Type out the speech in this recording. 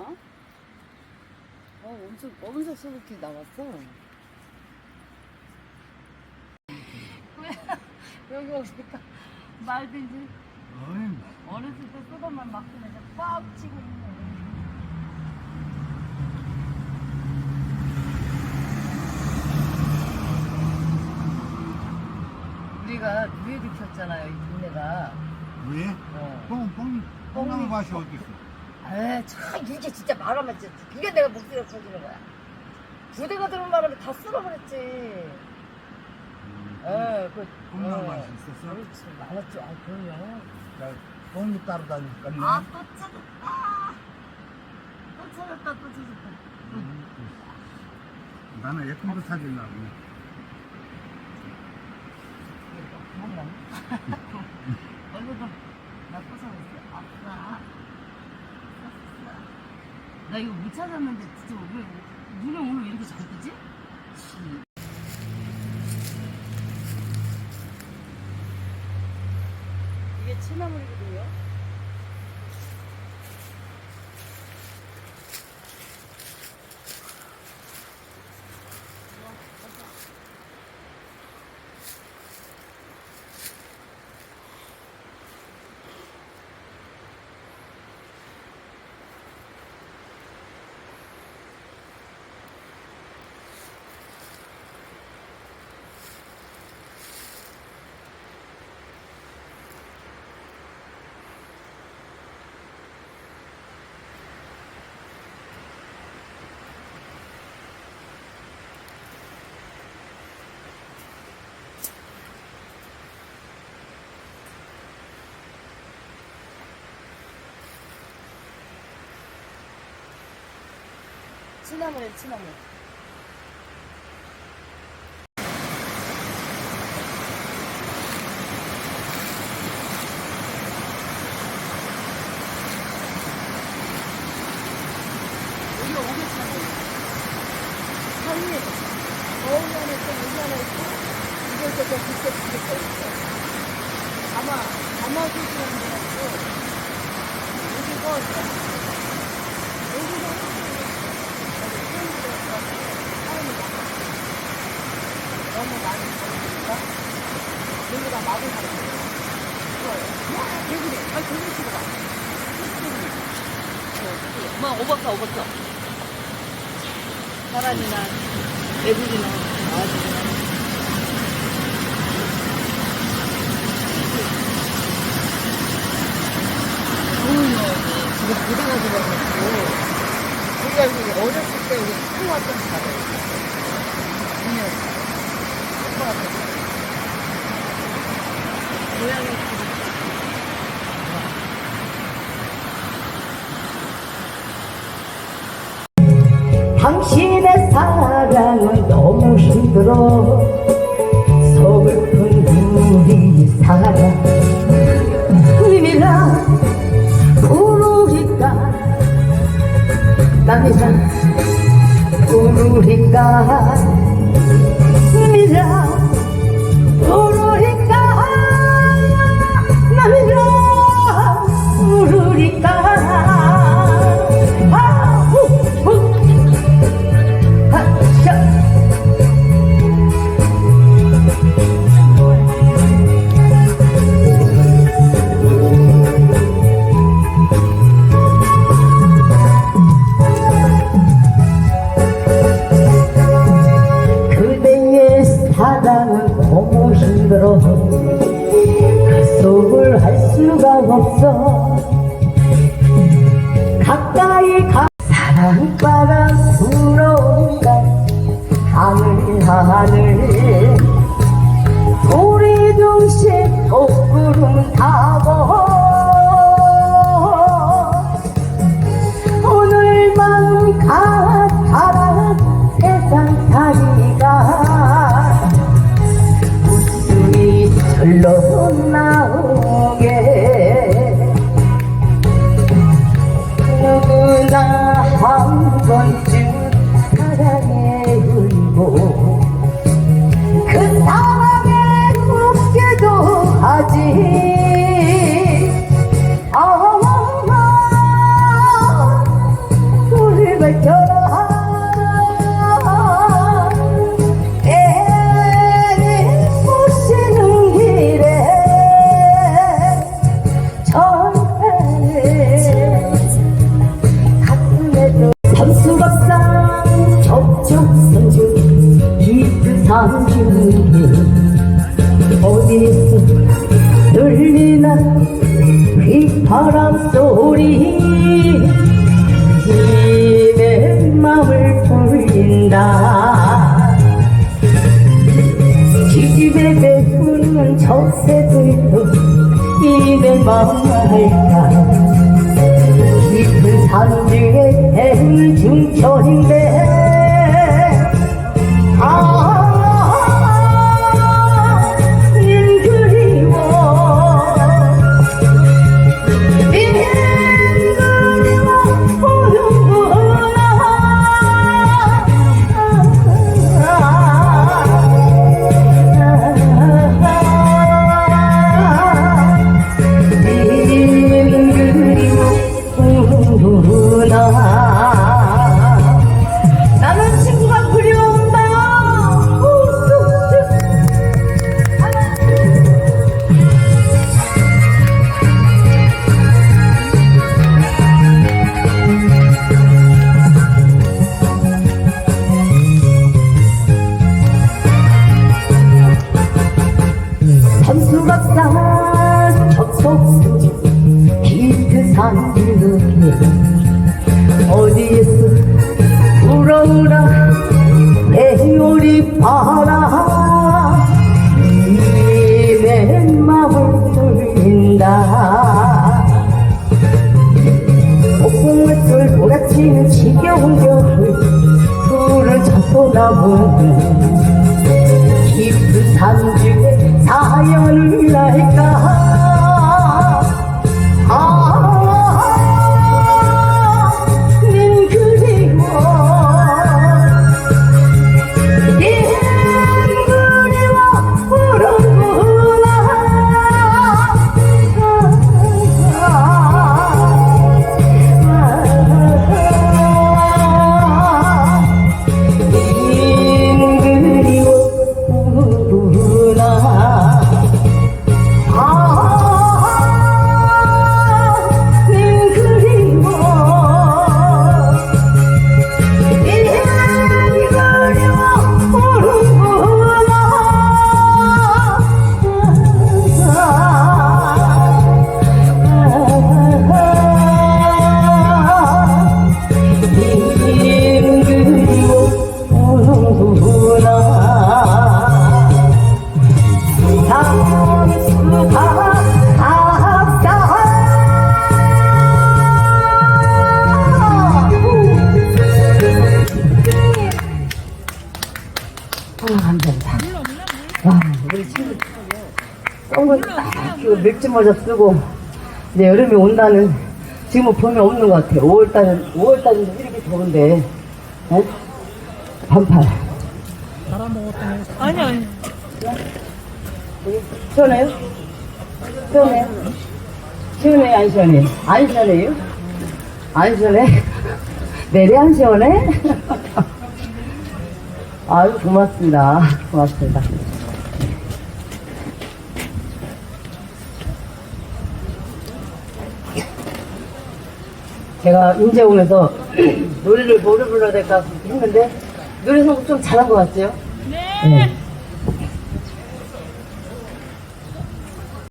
어, 엄청 검은색 소고기 나왔어. 여기 오니까 말든지 어이, 어렸을 때 쓰던 말막 그냥 빡 치고 있네. 우리가 누에 들켰잖아요, 이 동네가. 왜? 어. 뻥, 뻥, 뻥나무 밭이 어딨어? 에이, 참, 이게 진짜 말하면 진짜, 그게 내가 목소리가 커지는 거야. 부대가 들은 말하면 다 쓸어버렸지. 에, 그, 뻥나무 어. 밭이 있었어? 그렇지, 많았죠. 아, 그럼요. 나 뻥이 따라다니까. 아, 또 찾았다. 또 찾았다, 또 찾았다. 음, 나는 예쁜거 찾으려고. 한번. 얼굴도 나쁘서 있어. 아싸. 나 이거 못 찾았는데 진짜 왜 눈에 오늘 왜 이렇게 잘 뜨지? 치. 이게 치나물이거든요. 치나물이에요, 치나물. 여기 오게 차고 사이에 거울 안에 있고 여기 안에 있고 이걸 저 밑에 두개 떠있어. 아마 아마 소주라는 데 같고 여기가 여기가 너무 많이 걸리니까 여기다 막을 하는 거예요. 와, 왜 그래? 아, 저기 치고 봐. 엄마, 오버터, 오버터. 사람이나 애들이나. 어우요, 이게 부대가 들어가지고. 우리가 어렸을 때 우리 school 왔던 집이에요. 그냥 school 왔던 집. 집이 당신의 사랑은 너무 힘들어 서글픈 우리 사랑. 님이라 부르니까? 남이라 부르니까? 님이라 하늘 우리 동시에 옥구름 타 휘파람 소리. 이내 맘을 불린다. 기집애 배우는 저 새들도 이내 맘을 알까 깊은 산중에 해는 중천인데 남은 깊은 산중에 사연을 날까 맥주 모자 쓰고 이제 여름이 온다는 지금은 봄이 없는 것 같아요. 5월달은 5월달인데 이렇게 더운데, 에? 반팔. 아니 아니. 시원해요? 시원해요? 시원해요? 안 시원해요? 안 시원해요? 안 시원해? 내내 안 시원해? 아유, 고맙습니다. 고맙습니다. 제가 인제 오면서 노래를 뭐를 불러야 될까 했는데 노래 선곡 좀 잘한 것 같죠? 네. 네.